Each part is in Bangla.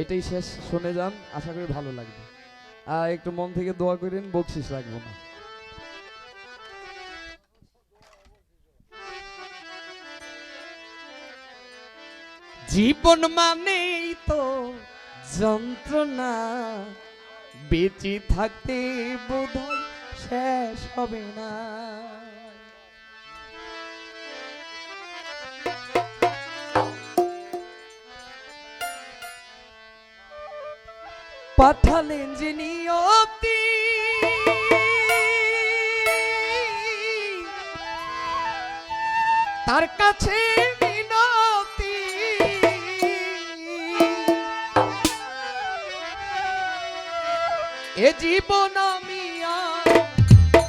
এটাই শেষ। শুনে যান, আশা করি ভালো লাগবে। আর একটু মন থেকে দোয়া করেন, বকশিস লাগবো না। জীবন মানেই তো যন্ত্রণা, বেঁচে থাকতে বোধ শেষ হবে না। পাঠালেন যে নিয়তি তার কাছে এ জীবন আমি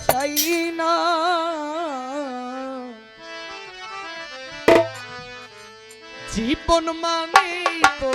চাই না। জীবন মানে তো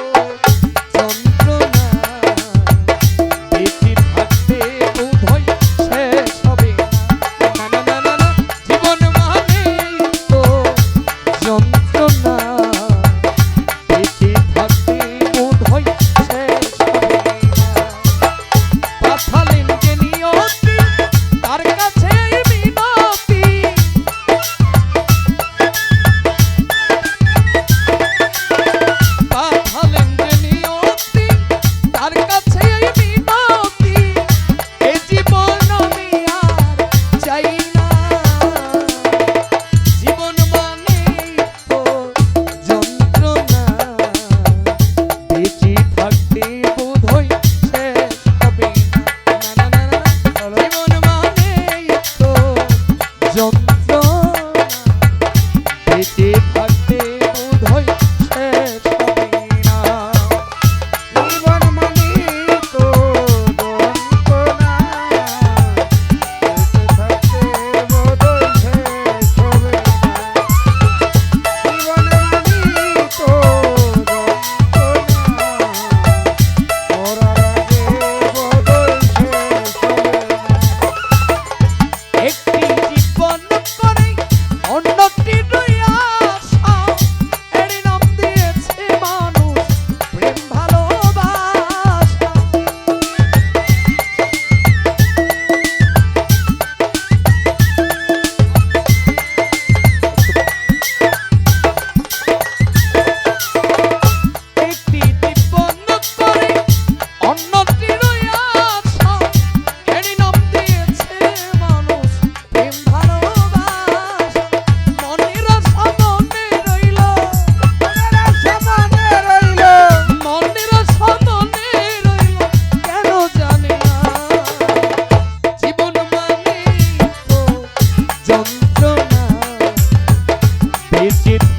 is it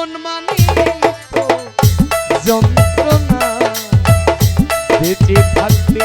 জীবন মানে যন্ত্রণা। বেঁচে থাকতে